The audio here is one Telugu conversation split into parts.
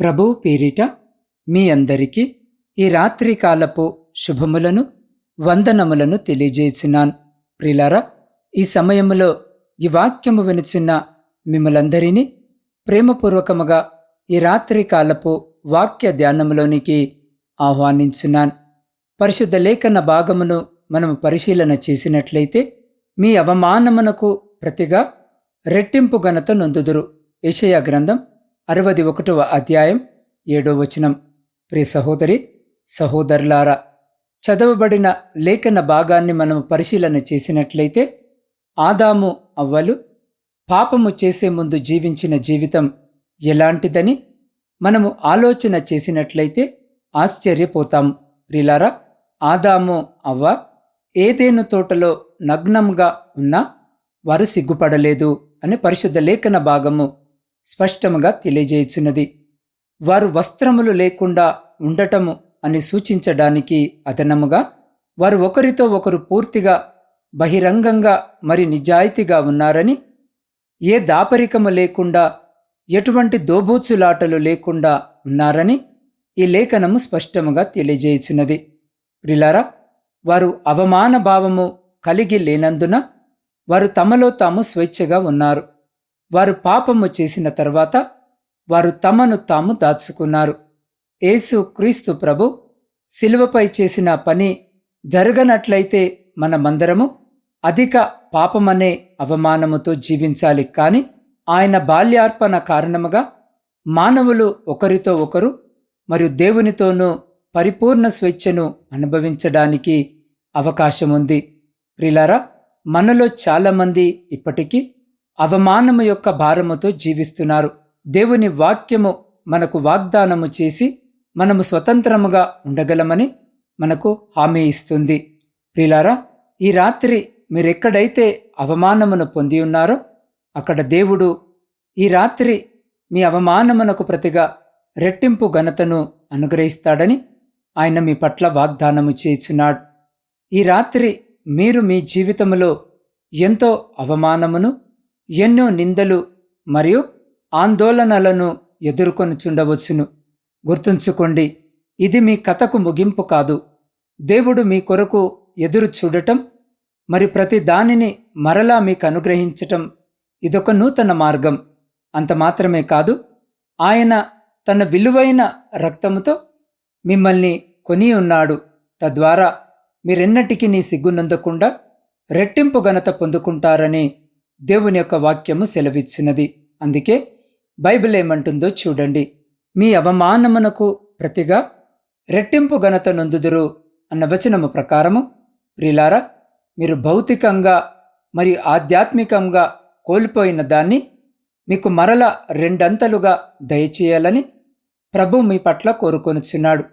ప్రభు పేరిట మీ అందరికీ ఈ రాత్రికాలపు శుభములను వందనములను తెలియజేసినాన్. ప్రిలారా ఈ సమయములో ఈ వాక్యము వినుచున్న మిమ్మలందరినీ ప్రేమపూర్వకముగా ఈ రాత్రికాలపు వాక్య ధ్యానములోనికి ఆహ్వానించున్నాను పరిశుద్ధ లేఖన భాగమును మనము పరిశీలన చేసినట్లయితే మీ అవమానమునకు ప్రతిగా రెట్టింపు ఘనత నొందుదురు. యషయా గ్రంథం అరవది ఒకటవ అధ్యాయం ఏడో వచనం. ప్రియ సహోదరి సహోదరులారా చదవబడిన లేఖన భాగాన్ని మనం పరిశీలన చేసినట్లయితే ఆదాము అవ్వలు పాపము చేసే ముందు జీవించిన జీవితం ఎలాంటిదని మనము ఆలోచన చేసినట్లయితే ఆశ్చర్యపోతాం. ప్రిలారా ఆదాము అవ్వ ఏదేను తోటలో నగ్నంగా ఉన్నా వారు సిగ్గుపడలేదు అని పరిశుద్ధ లేఖన భాగము స్పష్టముగా తెలియజేయుచున్నది. వారు వస్త్రములు లేకుండా ఉండటము అని సూచించడానికి అదనముగా వారు ఒకరితో ఒకరు పూర్తిగా బహిరంగంగా మరి నిజాయితీగా ఉన్నారని ఏ దాపరికము లేకుండా ఎటువంటి దోబూచులాటలు లేకుండా ఉన్నారని ఈ లేఖనము స్పష్టముగా తెలియజేయుచున్నది. ప్రిలారా వారు అవమాన భావము కలిగి లేనందున వారు తమలో తాము స్వేచ్ఛగా ఉన్నారు. వారు పాపము చేసిన తర్వాత వారు తమను తాము దాచుకున్నారు. యేసు క్రీస్తు ప్రభు శిలువపై చేసిన పని జరగనట్లయితే మనమందరము అధిక పాపమనే అవమానముతో జీవించాలి. కాని ఆయన బాల్యార్పణ కారణముగా మానవులు ఒకరితో ఒకరు మరియు దేవునితోనూ పరిపూర్ణ స్వేచ్ఛను అనుభవించడానికి అవకాశం ఉంది ప్రిలారా మనలో చాలామంది ఇప్పటికీ అవమానము యొక్క భారముతో జీవిస్తున్నారు. దేవుని వాక్యము మనకు వాగ్దానము చేసి మనము స్వతంత్రముగా ఉండగలమని మనకు హామీ ఇస్తుంది. ప్రిలారా ఈ రాత్రి మీరెక్కడైతే అవమానమును పొంది ఉన్నారో అక్కడ దేవుడు ఈ రాత్రి మీ అవమానమునకు ప్రతిగా రెట్టింపు ఘనతను అనుగ్రహిస్తాడని ఆయన మీ పట్ల వాగ్దానము చేసినాడు ఈ రాత్రి మీరు మీ జీవితములో ఎంతో అవమానమును ఎన్నో నిందలు మరియు ఆందోళనలను ఎదుర్కొనుచుండవచ్చును. గుర్తుంచుకోండి ఇది మీ కథకు ముగింపు కాదు. దేవుడు మీ కొరకు ఎదురు చూడటం మరి ప్రతి దానిని మరలా మీకు అనుగ్రహించటం ఇదొక నూతన మార్గం. అంత మాత్రమే కాదు ఆయన తన విలువైన రక్తముతో మిమ్మల్ని కొని ఉన్నాడు. తద్వారా మీరెన్నటికీ నీ సిగ్గునందకుండా రెట్టింపు ఘనత పొందుకుంటారని దేవుని యొక్క వాక్యము సెలవిచ్చినది. అందుకే బైబిల్ ఏమంటుందో చూడండి. మీ అవమానమునకు ప్రతిగా రెట్టింపు ఘనత నొందుదురు అన్న వచనము ప్రకారము ప్రిలారా మీరు భౌతికంగా మరియు ఆధ్యాత్మికంగా కోల్పోయిన దాన్ని మీకు మరల రెండంతలుగా దయచేయాలని ప్రభు మీ పట్ల కోరుకొనుచున్నాడు.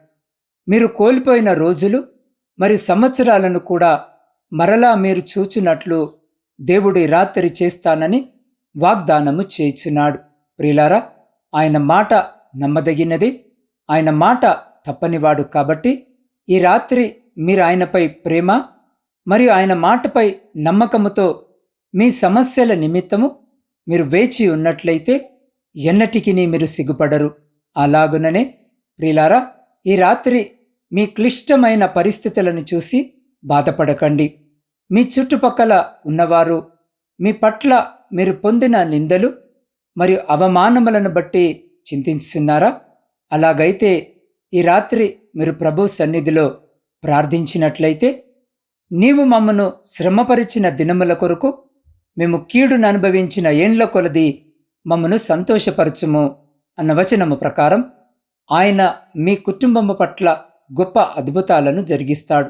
మీరు కోల్పోయిన రోజులు మరి సంవత్సరాలను కూడా మరలా మీరు చూచినట్లు దేవుడి రాత్రి చేస్తానని వాగ్దానము చేయుచున్నాడు. ప్రిలారా ఆయన మాట నమ్మదగినది. ఆయన మాట తప్పనివాడు కాబట్టి ఈ రాత్రి మీరు ఆయనపై ప్రేమ మరియు ఆయన మాటపై నమ్మకముతో మీ సమస్యల నిమిత్తము మీరు వేచి ఉన్నట్లయితే ఎన్నటికీ మీరు సిగ్గుపడరు. అలాగుననే ప్రిలారా ఈ రాత్రి మీ క్లిష్టమైన పరిస్థితులను చూసి బాధపడకండి. మీ చుట్టుపక్కల ఉన్నవారు మీ పట్ల మీరు పొందిన నిందలు మరియు అవమానములను బట్టి చింతిస్తున్నారా అలాగైతే ఈ రాత్రి మీరు ప్రభు సన్నిధిలో ప్రార్థించినట్లయితే నీవు మమ్మను శ్రమపరిచిన దినముల కొరకు మేము కీడును అనుభవించిన ఏండ్ల కొలది మమ్మను సంతోషపరచుము అన్న వచనము ప్రకారం ఆయన మీ కుటుంబము పట్ల గొప్ప అద్భుతాలను జరిగిస్తాడు.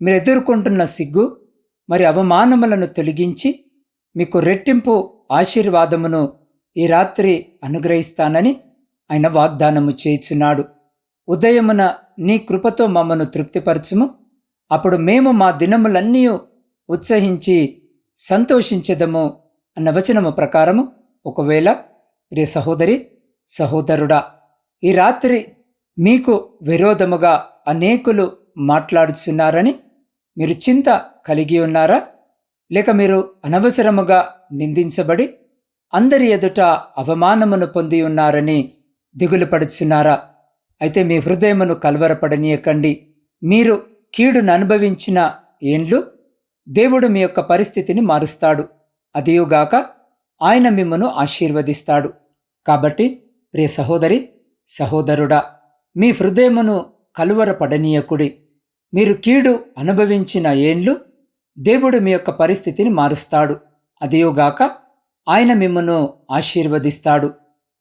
మీరు ఎదుర్కొంటున్న సిగ్గు మరి అవమానములను తొలగించి మీకు రెట్టింపు ఆశీర్వాదమును ఈ రాత్రి అనుగ్రహిస్తానని ఆయన వాగ్దానము చేయుచున్నాడు. ఉదయమున నీ కృపతో మమ్మను తృప్తిపరచుము. అప్పుడు మేము మా దినములన్నీ ఉత్సహించి సంతోషించదము అన్న వచనము ప్రకారము ఒకవేళ ప్రియ సహోదరి సహోదరుడా ఈ రాత్రి మీకు విరోధముగా అనేకులు మాట్లాడుచున్నారని మీరు చింత కలిగి ఉన్నారా? లేక మీరు అనవసరముగా నిందించబడి అందరి ఎదుట అవమానమును పొంది ఉన్నారని దిగులు పడుచున్నారా? అయితే మీ హృదయమును కలవరపడనీయకండి. మీరు కీడును అనుభవించిన ఏండ్లు? దేవుడు మీ యొక్క పరిస్థితిని మారుస్తాడు. అదియుగాక ఆయన మిమ్మను ఆశీర్వదిస్తాడు. కాబట్టి ప్రియ సహోదరి సహోదరుడా మీ హృదయమును కలువరపడనీయకుడి మీరు కీడు అనుభవించిన ఏండ్లు? దేవుడు మీ యొక్క పరిస్థితిని మారుస్తాడు. అదియుగాక ఆయన మిమ్మను ఆశీర్వదిస్తాడు.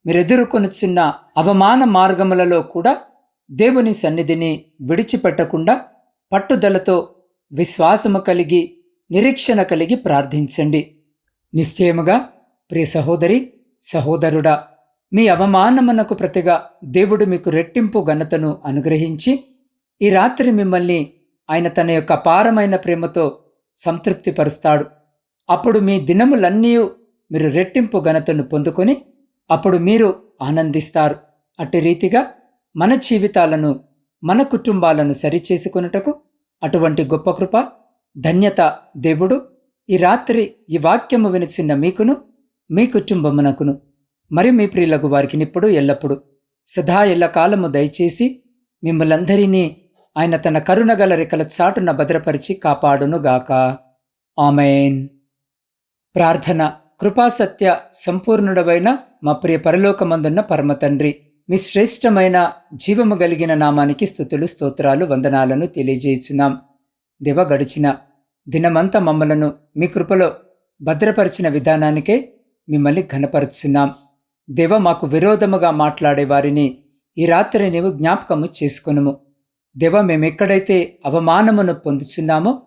మీరెదుర్కొనుచున్న అవమాన మార్గములలో కూడా దేవుని సన్నిధిని విడిచిపెట్టకుండా పట్టుదలతో విశ్వాసము కలిగి నిరీక్షణ కలిగి ప్రార్థించండి. నిశ్చయముగా ప్రియ సహోదరి సహోదరుడా మీ అవమానమునకు ప్రతిగా దేవుడు మీకు రెట్టింపు ఘనతను అనుగ్రహించి ఈ రాత్రి మిమ్మల్ని ఆయన తన యొక్క అపారమైన ప్రేమతో సంతృప్తిపరుస్తాడు. అప్పుడు మీ దినములన్నీ మీరు రెట్టింపు ఘనతను పొందుకొని అప్పుడు మీరు ఆనందిస్తారు. అట్టి రీతిగా మన జీవితాలను మన కుటుంబాలను సరిచేసుకొనుటకు అటువంటి గొప్ప కృప ధన్యత దేవుడు ఈ రాత్రి ఈ వాక్యము వినిచిన్న మీకును మీ కుటుంబమునకును మరి మీ ప్రియులకు వారికి ఇప్పుడు ఎల్లప్పుడు. సదా ఎల్ల కాలము దయచేసి మిమ్మలందరినీ ఆయన తన కరుణగల రెక్కల చాటున భద్రపరిచి కాపాడునుగాక. ఆమెన్. ప్రార్థన కృపాసత్య సంపూర్ణుడవైన మా ప్రియ పరలోకమందున్న పరమతండ్రి మీ శ్రేష్టమైన జీవము కలిగిన నామానికి స్థుతులు స్తోత్రాలు వందనాలను తెలియజేయుచున్నాం. దివ గడిచిన దినమంతా మమ్మలను మీ కృపలో భద్రపరిచిన విధానానికే మిమ్మల్ని ఘనపరుచున్నాం. దేవ మాకు విరోధముగా మాట్లాడే వారిని ఈ రాత్రి నీవు జ్ఞాపకము చేసుకొనుము. దేవ మేమెక్కడైతే అవమానమును పొందుచున్నామో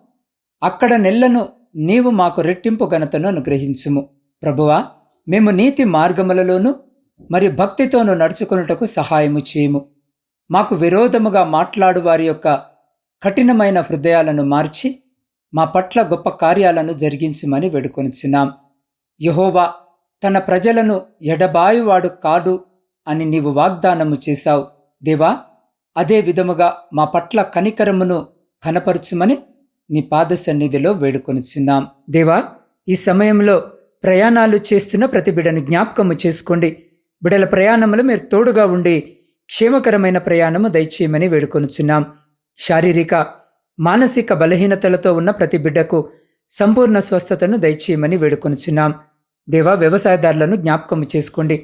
అక్కడ నెల్లను నీవు మాకు రెట్టింపు ఘనతను అనుగ్రహించుము. ప్రభువా మేము నీతి మార్గములలోనూ మరి భక్తితోనూ నడుచుకొనుటకు సహాయము చేయము. మాకు విరోధముగా మాట్లాడు వారి యొక్క కఠినమైన హృదయాలను మార్చి మా పట్ల గొప్ప కార్యాలను జరిగించమని వేడుకొనిచున్నాం. యహోవా తన ప్రజలను ఎడబాయువాడు కాడు అని నీవు వాగ్దానము చేశావు. దేవా అదే విధముగా మా పట్ల కనికరమును కనపరచుమని నీ పాద సన్నిధిలో వేడుకొనిచున్నాం దేవా ఈ సమయంలో ప్రయాణాలు చేస్తున్న ప్రతి బిడను జ్ఞాపకము చేసుకోండి. బిడల ప్రయాణములు మీరు తోడుగా ఉండి క్షేమకరమైన ప్రయాణము దయచేయమని వేడుకొనుచున్నాం శారీరక మానసిక బలహీనతలతో ఉన్న ప్రతి బిడ్డకు సంపూర్ణ స్వస్థతను దయచేయమని వేడుకొనుచున్నాం దేవా వ్యవసాయదారులను జ్ఞాపకము చేసుకోండి.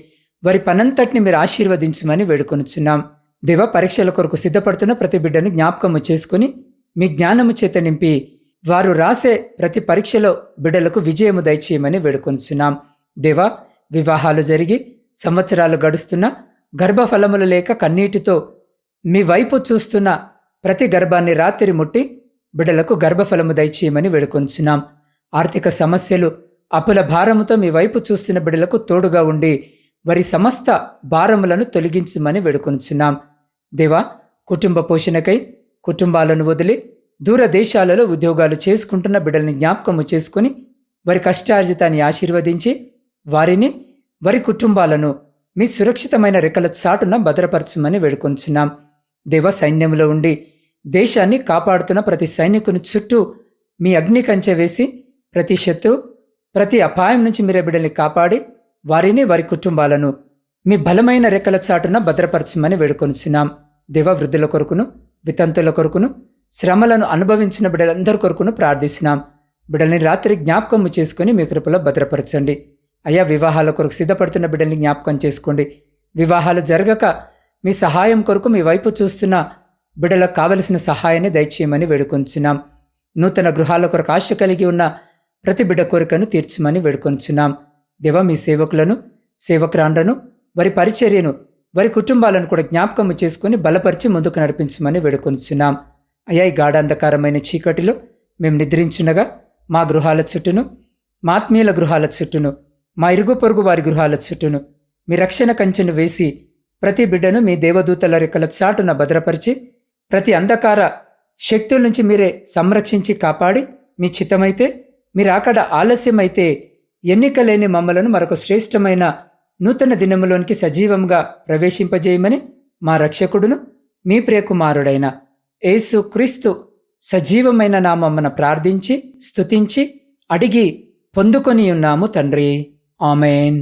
వారి పనంతటిని మీరు ఆశీర్వదించమని వేడుకొనుచున్నాం దేవ పరీక్షల కొరకు సిద్ధపడుతున్న ప్రతి బిడ్డను జ్ఞాపకము చేసుకుని మీ జ్ఞానము చేత నింపి వారు రాసే ప్రతి పరీక్షలో బిడ్డలకు విజయము దయచేయమని వేడుకొనిచున్నాం దేవా వివాహాలు జరిగి సంవత్సరాలు గడుస్తున్న గర్భఫలములు లేక కన్నీటితో మీ వైపు చూస్తున్న ప్రతి గర్భాన్ని రాత్రి ముట్టి బిడ్డలకు గర్భఫలము దయచేయమని వేడుకొంచున్నాం. ఆర్థిక సమస్యలు అప్పుల భారముతో మీ వైపు చూస్తున్న బిడ్డలకు తోడుగా ఉండి వారి సమస్త భారములను తొలగించమని వేడుకొంచున్నాం. దేవా కుటుంబ పోషణకై కుటుంబాలను వదిలి దూర దేశాలలో ఉద్యోగాలు చేసుకుంటున్న బిడ్డల్ని జ్ఞాపకము చేసుకుని వారి కష్టార్జితాన్ని ఆశీర్వదించి వారిని వారి కుటుంబాలను మీ సురక్షితమైన రెక్కల చాటున భద్రపరచమని వేడుకొంచున్నాం. దేవ సైన్యంలో ఉండి దేశాన్ని కాపాడుతున్న ప్రతి సైనికుని చుట్టూ మీ అగ్ని కంచె వేసి ప్రతి శత్రు ప్రతి అపాయం నుంచి మీరే బిడ్డల్ని కాపాడి వారిని వారి కుటుంబాలను మీ బలమైన రెక్కల చాటున భద్రపరచమని వేడుకొనుచున్నాం దేవవృద్ధుల కొరకును వితంతుల కొరకును శ్రమలను అనుభవించిన బిడ్డలందరి కొరకును ప్రార్థిస్తున్నాం. బిడ్డల్ని రాత్రి జ్ఞాపకము చేసుకుని మీ కృపలో భద్రపరచండి. అయ్యా వివాహాల కొరకు సిద్ధపడుతున్న బిడ్డల్ని జ్ఞాపకం చేసుకోండి. వివాహాలు జరగక మీ సహాయం కొరకు మీ వైపు చూస్తున్న బిడ్డలకు కావలసిన సహాయాన్ని దయచేయమని వేడుకొంచున్నాం. నూతన గృహాల కొరకు ఆశ కలిగి ఉన్న ప్రతి బిడ్డ కోరికను తీర్చమని వేడుకొంచున్నాం. దేవ మీ సేవకులను సేవకురాండ్రను వారి పరిచర్యను వారి కుటుంబాలను కూడా జ్ఞాపకం చేసుకుని బలపరిచి ముందుకు నడిపించమని వేడుకొంచున్నాం అయ్యా ఈ గాఢాంధకారమైన చీకటిలో మేము నిద్రించుండగా మా గృహాల చుట్టూను మా ఆత్మీయుల గృహాల చుట్టూను మా ఇరుగు పొరుగు వారి గృహాల చుట్టూను మీ రక్షణ కంచెను వేసి ప్రతి బిడ్డను మీ దేవదూతల రెక్కల చాటున భద్రపరిచి ప్రతి అంధకార శక్తుల నుంచి మీరే సంరక్షించి కాపాడి మీ చిత్తమైతే మీరు అక్కడ ఆలస్యమైతే ఎన్నిక లేని మమ్మలను మరొక శ్రేష్టమైన నూతన దినములోనికి సజీవంగా ప్రవేశింపజేయమని మా రక్షకుడును మీ ప్రియకుమారుడైన యేసు క్రీస్తు సజీవమైన నామమ్మన ప్రార్థించి స్తుతించి అడిగి పొందుకొని ఉన్నాము తండ్రి. ఆమెన్.